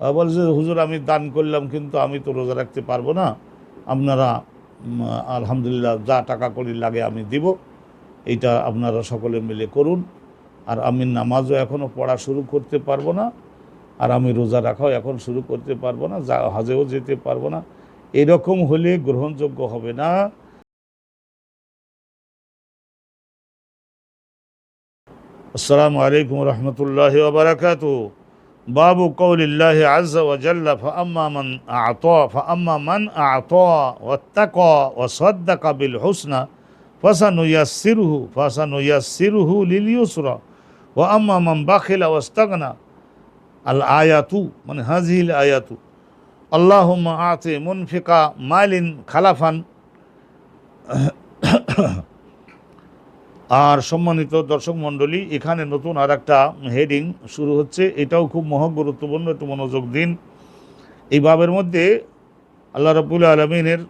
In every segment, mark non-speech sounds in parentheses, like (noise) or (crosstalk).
আহ, যে হুজুর আমি দান করলাম কিন্তু আমি তো রোজা রাখতে পারব না। আপনারা আলহামদুলিল্লাহ যা টাকা করি লাগে আমি দিব। এইটা আপনারা সকলে মিলে করুন। আর আমি নামাজও এখনও পড়া শুরু করতে পারব না। আর আমি রোজা রাখাও এখন শুরু করতে পারব না যা হাজেও যেতে পারব না। এরকম হলে গ্রহণযোগ্য হবে না। আসসালামু আলাইকুম রহমতুল্লাহ باب قول الله عز وجل فأما من أعطى فأما من أعطى واتقى وصدق بالحسنى فسنيسره فسنيسره لليسرى. وأما من بخل واستغنى الآيات من هذه الآيات اللهم أعطي منفق مال خلفا. (coughs) আর সম্মানিত দর্শক মণ্ডলী, এখানে নতুন আর একটা হেডিং শুরু হচ্ছে। এটাও খুব মহা গুরুত্বপূর্ণ একটু মনোযোগ দিন। এই বাবের মধ্যে আল্লাহ রবুল আলমিনের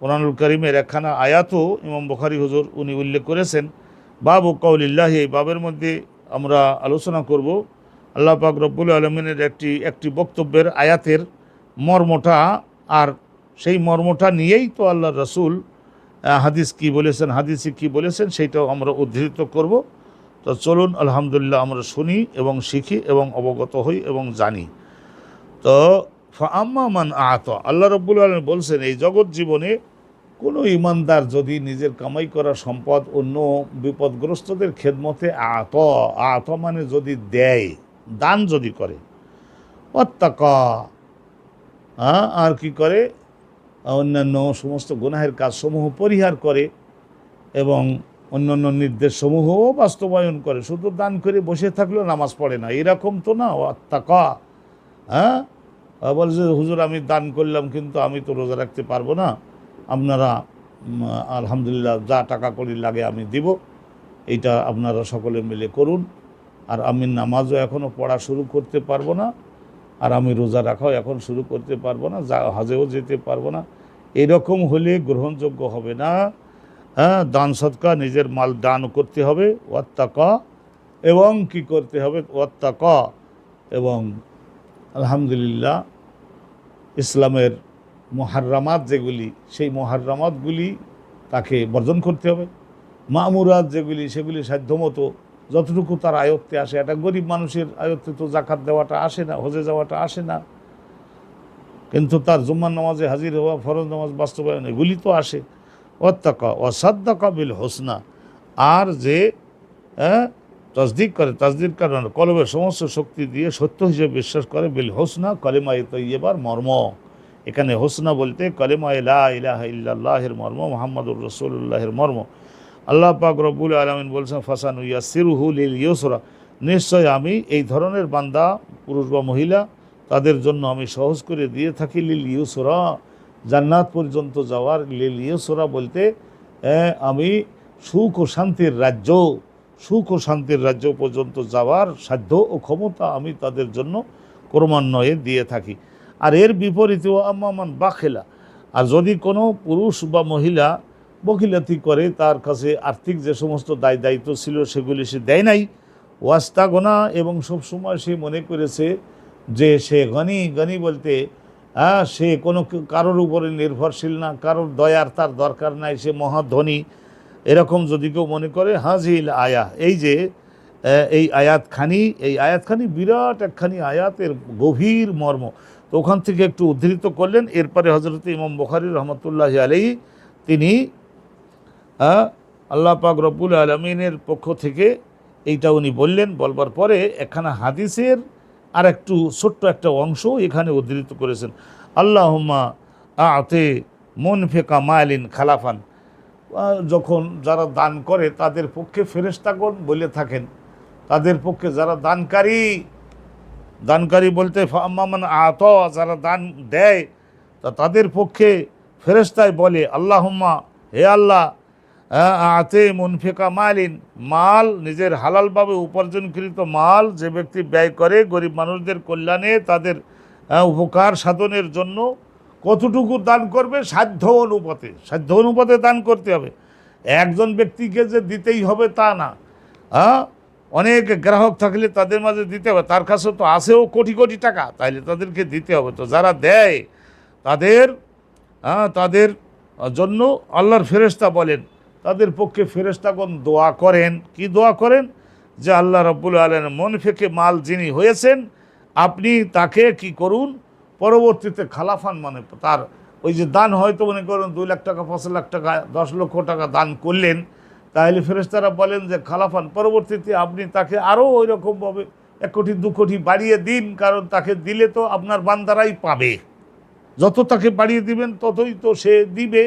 কোরআনুল করিমের একখানা আয়াতও ইমাম বখারি হুজুর উনি উল্লেখ করেছেন। বাবু কৌলিল্লাহ এই বাবের মধ্যে আমরা আলোচনা করব। আল্লাহ পাক রব্বুল আলমিনের একটি একটি বক্তব্যের আয়াতের মর্মটা, আর সেই মর্মটা নিয়েই তো আল্লাহ রসুল হাদিস কি বলেছেন, হাদিসে কি বলেছেন, সেইটাও আমরা উদ্ধৃত করব। তো চলুন, আলহামদুলিল্লাহ আমরা শুনি এবং শিখি এবং অবগত হই এবং জানি। তো আম্মা মান আত, আল্লাহ রব্বুল আলম বলছেন, এই জগৎ জীবনে কোনো ইমানদার যদি নিজের কামাই করা সম্পদ অন্য বিপদগ্রস্তদের খেদমতে আত আত মানে যদি দেয়, দান যদি করে অত্যাকা হ্যাঁ আর কি করে? অন্যান্য সমস্ত গুনাহের কাজসমূহ পরিহার করে এবং অন্যান্য নির্দেশসমূহও বাস্তবায়ন করে। শুধু দান করে বসে থাকলেও নামাজ পড়ে না, এরকম তো না অত্যাকা হ্যাঁ? বলছে হুজুর, আমি দান করলাম, কিন্তু আমি তো রোজা রাখতে পারব না। আপনারা আলহামদুলিল্লাহ, যা টাকা করি লাগে আমি দিব। এইটা আপনারা সকলে মিলে করুন। আর আমি নামাজও এখনও পড়া শুরু করতে পারব না। আর আমি রোজা রাখাও এখন শুরু করতে পারব না, যা হজেও যেতে পারব না। এরকম হলে গ্রহণযোগ্য হবে না। হ্যাঁ দান সৎকা নিজের মাল দান করতে হবে, ওয়াত্তাকা। এবং কি করতে হবে? ওয়াত্তাকা। এবং আলহামদুলিল্লাহ, ইসলামের মহারামাত যেগুলি, সেই মহারামাতগুলি তাকে বর্জন করতে হবে। মামুরাত যেগুলি, সেগুলি সাধ্যমতো যতটুকু তার আয়ত্তে আসে একটা গরিব মানুষের আয়ত্তে তো জাকাত দেওয়াটা আসে না হজে যাওয়াটা আসে না। কিন্তু তার জুম্মার নামাজে হাজির হওয়া ফরজ নামাজ বাস্তবায়ন এগুলি তো আসে। অত্যাকা অসাদ্দাকা বিল হোসনা। আর যে হ্যাঁ, তসদিক করে তসদিক কারণ কলবের সমস্ত শক্তি দিয়ে সত্য হিসেবে বিশ্বাস করে বিল হোসনা কলেমা তৈবার মর্ম। এখানে হোসনা বলতে কলেমা ইলা ইলাহ ইল্লাল্লাহের মর্ম মোহাম্মদুর রসুল্লাহের মর্ম। আল্লাহ পাক রব্বুল আলমিন বলছেন, ফাসান ইয়া সিরুহুল ইল ইয়সরা নিশ্চয় আমি এই ধরনের বান্দা, পুরুষ বা মহিলা, তাদের জন্য আমি সহজ করে দিয়ে থাকি লিল ইউসরা। জান্নাত পর্যন্ত যাওয়ার লিল ইউসরা বলতে আমি সুখ ও শান্তির রাজ্য, সুখ ও শান্তির রাজ্য পর্যন্ত যাওয়ার সাধ্য ও ক্ষমতা আমি তাদের জন্য ক্রমান্বয়ে দিয়ে থাকি। আর এর বিপরীতেও আম্মামান বাখেলা। আর যদি কোনো পুরুষ বা মহিলা বকিলাতি করে, তার কাছে আর্থিক যে সমস্ত দায় দায়িত্ব ছিল সেগুলি সে দেয় নাই। ওয়াস্তা গোনা এবং সবসময় সে মনে করেছে যে সে গনি গনি বলতে হ্যাঁ সে কোনো কারোর উপরে নির্ভরশীল না, কারোর দয়ার তার দরকার নাই, সে মহাধনী। এরকম যদি কেউ মনে করে, হাজিল আয়া। এই যে এই আয়াতখানি এই আয়াতখানি বিরাট একখানি আয়াতের গভীর মর্ম। তো ওখান থেকে একটু উদ্ধৃত করলেন। এরপরে হজরত ইমাম বখারি রহমতুল্লাহ আলী তিনি আল্লাহ পাক রব্বুল আলমিনের পক্ষ থেকে এইটা উনি বললেন, বলবার পরে একখানা হাদিসের আর একটু ছোট্ট একটা অংশ এখানে উদ্ধৃত করেছেন। আল্লাহম্মা আতে মন ফেকা মায়ালিন খালাফান যখন যারা দান করে তাদের পক্ষে ফেরেস্তাগণ বলে থাকেন। তাদের পক্ষে যারা দানকারী দানকারী বলতে ফাম্মামান আত, যারা দান দেয়, তা তাদের পক্ষে ফেরেস্তায় বলে, আল্লাহম্মা, হে আল্লাহ আতে মুনফিকা মালিন। মাল নিজের হালালভাবে উপার্জনকৃত মাল যে ব্যক্তি ব্যয় করে গরিব মানুষদের কল্যাণে তাদের উপকার সাধনের জন্য কতটুকু দান করবে? সাধ্য অনুপাতে। সাধ্য অনুপাতে দান করতে হবে। একজন ব্যক্তিকে যে দিতেই হবে তা না। হ্যাঁ অনেক গ্রাহক থাকলে তাদের মাঝে দিতে হবে। তার কাছে তো আসেও কোটি কোটি টাকা। তাইলে তাদেরকে দিতে হবে। তো যারা দেয়, তাদের তাদের জন্য আল্লাহর ফেরেশতা বলেন তাদের পক্ষে ফেরেশতাগণ দোয়া করেন। কি দোয়া করেন? যে আল্লাহ রব্বুল আলম মন ফেকে মাল যিনি হয়েছেন, আপনি তাকে কি করুন? পরবর্তীতে খালাফান মানে তার ওই যে দান হয়তো মনে করুন দুই লাখ টাকা, পাঁচ লাখ টাকা, দশ লক্ষ টাকা দান করলেন। তাহলে ফেরেশতারা বলেন যে, খালাফান, পরবর্তীতে আপনি তাকে আরও ওই রকমভাবে এক কোটি, দু কোটি বাড়িয়ে দিন, কারণ তাকে দিলে তো আপনার বান্দারাই পাবে। যত তাকে বাড়িয়ে দিবেন, ততই তো সে দিবে।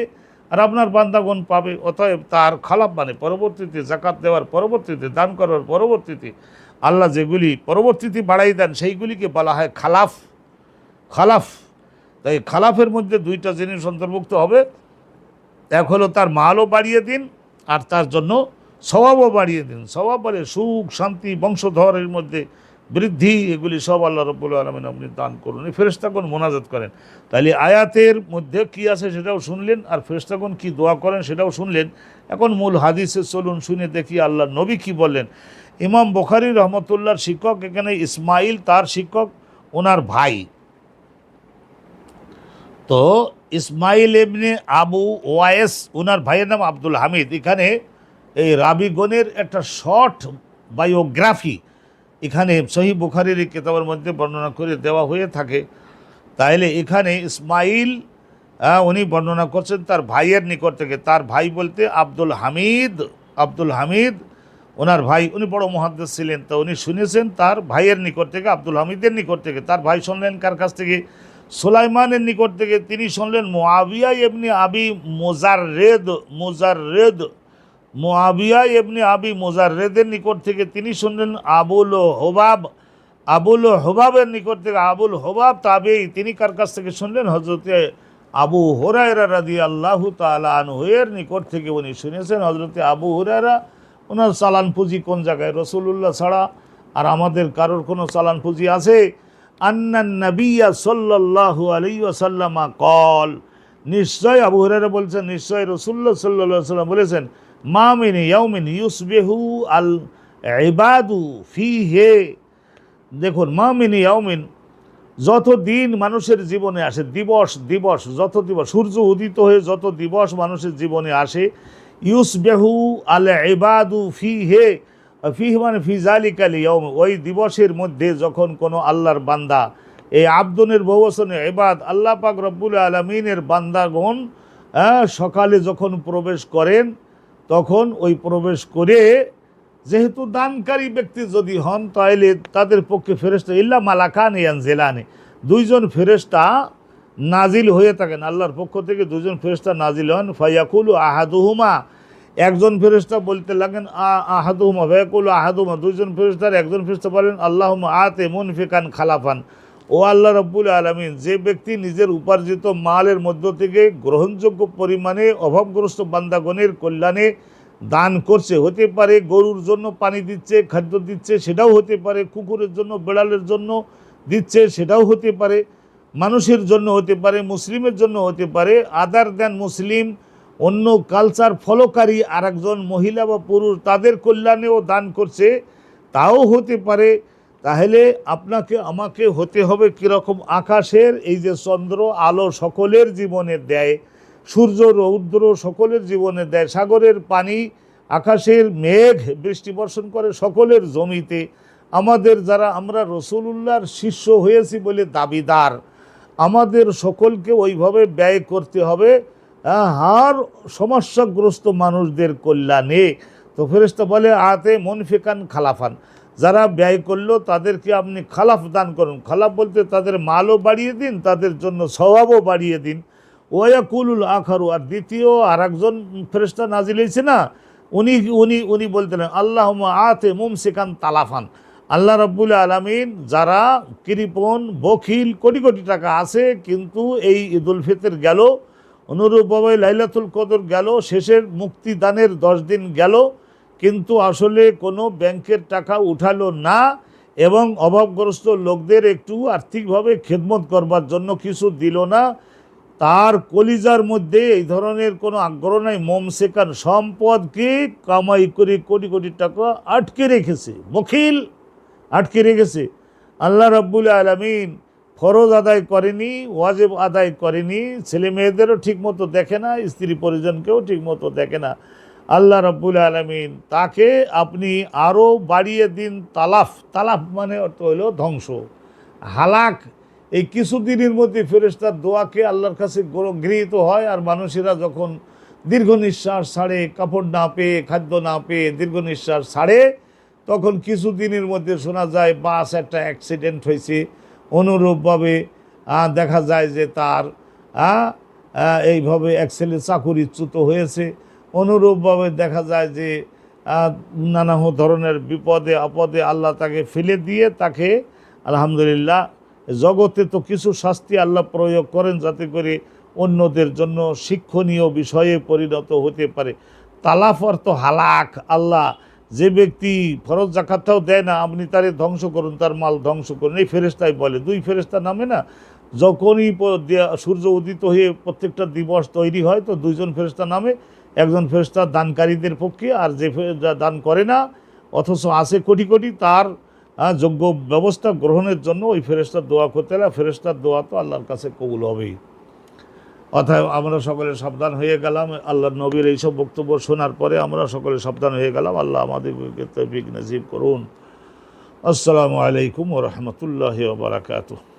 আর আপনার বান্দাগণ পাবে, অতএব তার খালাপ মানে পরবর্তীতে জাকাত দেওয়ার পরবর্তীতে, দান করার পরবর্তীতে, আল্লাহ যেগুলি পরবর্তীতে বাড়াই দেন, সেইগুলিকে বলা হয় খালাফ। খালাফ। তাই খালাফের মধ্যে দুইটা জিনিস অন্তর্ভুক্ত হবে। এক হলো তার মালও বাড়িয়ে দিন, আর তার জন্য স্বভাবও বাড়িয়ে দিন। স্বভাব বলে সুখ, শান্তি, বংশধরের মধ্যে বৃদ্ধি, এগুলি সব আল্লাহ রব্বুল আলমিন আপনি দান করুন। এই ফেরেস্তাগণ মোনাজাত করেন। তাহলে আয়াতের মধ্যে কি আছে সেটাও শুনলেন, আর ফেরেস্তাগণ কি দোয়া করেন সেটাও শুনলেন। এখন মূল হাদিসে চলুন শুনে দেখি আল্লাহ নবী কি বললেন। ইমাম বখারি রহমতুল্লাহর শিক্ষক, এখানে ইসমাইল তার শিক্ষক, ওনার ভাই। তো ইসমাইল এমনি আবু ওয়াইস, ওনার ভাইয়ের নাম আব্দুল হামিদ। এখানে এই রাবিগণের একটা শর্ট বায়োগ্রাফি এখানে সহি বুখারির এই কেতাবের মধ্যে বর্ণনা করে দেওয়া হয়ে থাকে। তাইলে এখানে ইসমাইল উনি বর্ণনা করছেন তার ভাইয়ের নিকট থেকে। তার ভাই বলতে আব্দুল হামিদ আব্দুল হামিদ, ওনার ভাই, উনি বড় মহাদ্দেশ ছিলেন। তো উনি শুনেছেন তার ভাইয়ের নিকট থেকে, আব্দুল হামিদের নিকট থেকে। তার ভাই শুনলেন কার কাছ থেকে? সুলাইমানের নিকট থেকে। তিনি শুনলেন মোয়াবিয়া এমনি আবি মোজার রেদ মোজার রেদ মোয়াবিয়া এমনি আবি মোজার রেদের নিকট থেকে তিনি শুনলেন আবুল হোবাব, আবুল হোবাবের নিকট থেকে আবুল হোবাব তাবেই তিনি কার কাছ থেকে শুনলেন? হজরতে আবু হোরায়রা রাদি আল্লাহ তালা আনহুয়ের নিকট থেকে উনি শুনেছেন। হজরতে আবু হোরায়রা ওনার চালান পুঁজি কোন জায়গায়? রসুল্লাহ ছাড়া আর আমাদের কারোর কোনো চালান পুঁজি আছে? আন্নান নবিয়া সাল্লাল্লাহু আলাইহি ওয়াসাল্লামা কল। নিশ্চয় আবু হুরায়রা বলছেন, নিশ্চয় রসুল্লাহ সাল্লাল্লাহু সাল্লাম বলেছেন মা মিন ইয়াউমিন ইউসবিহু আল ইবাদু ফিহে। দেখুন, মা মিন ইয়াউমিন যত দিন মানুষের জীবনে আসে, দিবস দিবস, যত দিবস, সূর্য উদিত হয়ে যত দিবস মানুষের জীবনে আসে, ইউসবেহু আল এবাদু ফি হে ফিহ মানে ফিজালিক আল ইয়ম ওই দিবসের মধ্যে যখন কোনো আল্লাহর বান্দা, এই আব্দনের বহুবচনে এবাদ আল্লাহ পাক রব্বুল আলমিনের বান্দাগণ সকালে যখন প্রবেশ করেন তখন ওই প্রবেশ করে যেহেতু দানকারী ব্যক্তি যদি হন তাহলে তাদের পক্ষে ফেরেস্তা ইল্লা মালাকান ইয়ান জেলানে। দুইজন ফেরেস্তা নাজিল হয়ে থাকেন আল্লাহর পক্ষ থেকে দুজন ফেরেস্তা নাজিল হন। ফাইয়াকুল আহাদুহুমা, একজন ফেরেস্তা বলতে লাগেন আহাদুহুমা। ফায়াকুল আহাদুমা দুইজন ফেরেস্তার একজন ফেরেস্তা বলেন আল্লাহুমা আতে মুনফিকান খালাফান। ও আল্লাহ রব্বুল আলমিন, যে ব্যক্তি নিজের উপার্জিত মালের মধ্য থেকে গ্রহণযোগ্য পরিমাণে অভাবগ্রস্ত বান্দাগণের কল্যাণে দান করছে, হতে পারে গরুর জন্য পানি দিচ্ছে, খাদ্য দিচ্ছে, সেটাও হতে পারে, কুকুরের জন্য, বেড়ালের জন্য দিচ্ছে, সেটাও হতে পারে, মানুষের জন্য হতে পারে, মুসলিমের জন্য হতে পারে আদার দেন মুসলিম, অন্য কালচার ফলোকারী আর মহিলা বা পুরুষ তাদের কল্যাণেও দান করছে, তাও হতে পারে তাহলে আপনাকে আমাকে হতে হবে কীরকম আকাশের এই যে চন্দ্র আলো সকলের জীবনে দেয় সূর্য রৌদ্র সকলের জীবনে দেয় সাগরের পানি আকাশের মেঘ বৃষ্টি বর্ষণ করে সকলের জমিতে। আমাদের যারা আমরা রসুলুল্লাহর শিষ্য হয়েছি বলে দাবিদার আমাদের সকলকে ওইভাবে ব্যয় করতে হবে আহ, আর সমস্যাগ্রস্ত মানুষদের কল্যাণে। তো ফেরেস্তা বলে আতে মনফিকান খালাফান। যারা ব্যয় করল তাদেরকে আপনি খালাফ দান করুন। খালাফ বলতে তাদের মালও বাড়িয়ে দিন, তাদের জন্য স্বভাবও বাড়িয়ে দিন। ওয়াকুলুল আখারু, আর দ্বিতীয় আর একজন ফেরেস্তা নাজিল হয়েছে না, উনি উনি উনি বলতেন আল্লাহ আতে মুমসিকান তালাফান। আল্লাহ রব্বুল আলমিন, যারা কৃপণ, বখিল, কোটি কোটি টাকা আছে, কিন্তু এই ঈদুল ফিতর গেল অনুরূপভাবে লাইলাতুল কদর গেল, শেষের মুক্তিদানের দশ দিন গেল কিন্তু আসলে কোনো ব্যাংকের টাকা উঠালো না এবং অভাবগ্রস্ত লোকদের একটু আর্থিকভাবে খেদমত করবার জন্য কিছু দিল না। তার কলিজার মধ্যে এই ধরনের কোনো আগ্রহ নাই। মোম সেকান সম্পদকে কামাই করে কোটি কোটি টাকা আটকে রেখেছে। বখিল আটকে রেখেছে। আল্লাহ রাব্বুল আলমিন ফরজ আদায় করেনি, ওয়াজেব আদায় করেনি। ছেলে মেয়েদেরও ঠিকমতো দেখে না, স্ত্রী পরিজনকেও ঠিকমতো দেখে না। আল্লাহ রাব্বুল আলমিন তাকে আপনি আরও বাড়িয়ে দিন তালাফ। তালাফ মানে অর্থ হইল ধ্বংস। হালাক, এই কিছুদিনের মধ্যে ফেরেস্তার দোয়াকে আল্লাহর কাছে গৃহীত হয় আর মানুষেরা যখন দীর্ঘ নিঃশ্বাস ছাড়ে, কাপড় না পেয়ে, খাদ্য না পেয়ে দীর্ঘ নিঃশ্বাস ছাড়ে, তখন কিছুদিনের মধ্যে শোনা যায়, বাস একটা অ্যাক্সিডেন্ট হয়েছে। অনুরূপভাবে দেখা যায় যে তার এইভাবে এক চাকুরিচ্যুত হয়েছে। অনুরূপভাবে দেখা যায় যে নানা ধরনের বিপদে, আপদে আল্লাহ তাকে ফেলে দিয়ে তাকে, আলহামদুলিল্লাহ, জগতে তো কিছু শাস্তি আল্লাহ প্রয়োগ করেন যাতে করে অন্যদের জন্য শিক্ষণীয় বিষয়ে পরিণত হতে পারে। তালাফ অর্থ হালাক আল্লাহ। যে ব্যক্তি ফরজ জাকাতটাও দেয় না, আপনি তারে ধ্বংস করুন, তার মাল ধ্বংস করুন। এই ফেরেস্তাই বলে, দুই ফেরেস্তা নামে না। যখনই সূর্য উদিত হয়ে প্রত্যেকটা দিবস তৈরি হয়, তো দুইজন ফেরেস্তা নামে। একজন ফেরেস্তা দানকারীদের পক্ষে, আর যে দান করে না, অথচ আছে কোটি কোটি, তার যোগ্য ব্যবস্থা গ্রহণের জন্য ওই ফেরেস্তার দোয়া করতে হলে ফেরেস্তার দোয়া তো আল্লাহর কাছে কবুল হবেই। অতএব আমরা সকলে সাবধান হয়ে গেলাম। আল্লাহ নবীর এইসব বক্তব্য শোনার পরে আমরা সকলে সাবধান হয়ে গেলাম। আল্লাহ আমাদেরকে তৌফিক নজিব করুন। আসসালামু আলাইকুম ও রহমতুল্লাহ বারাকাতুহ।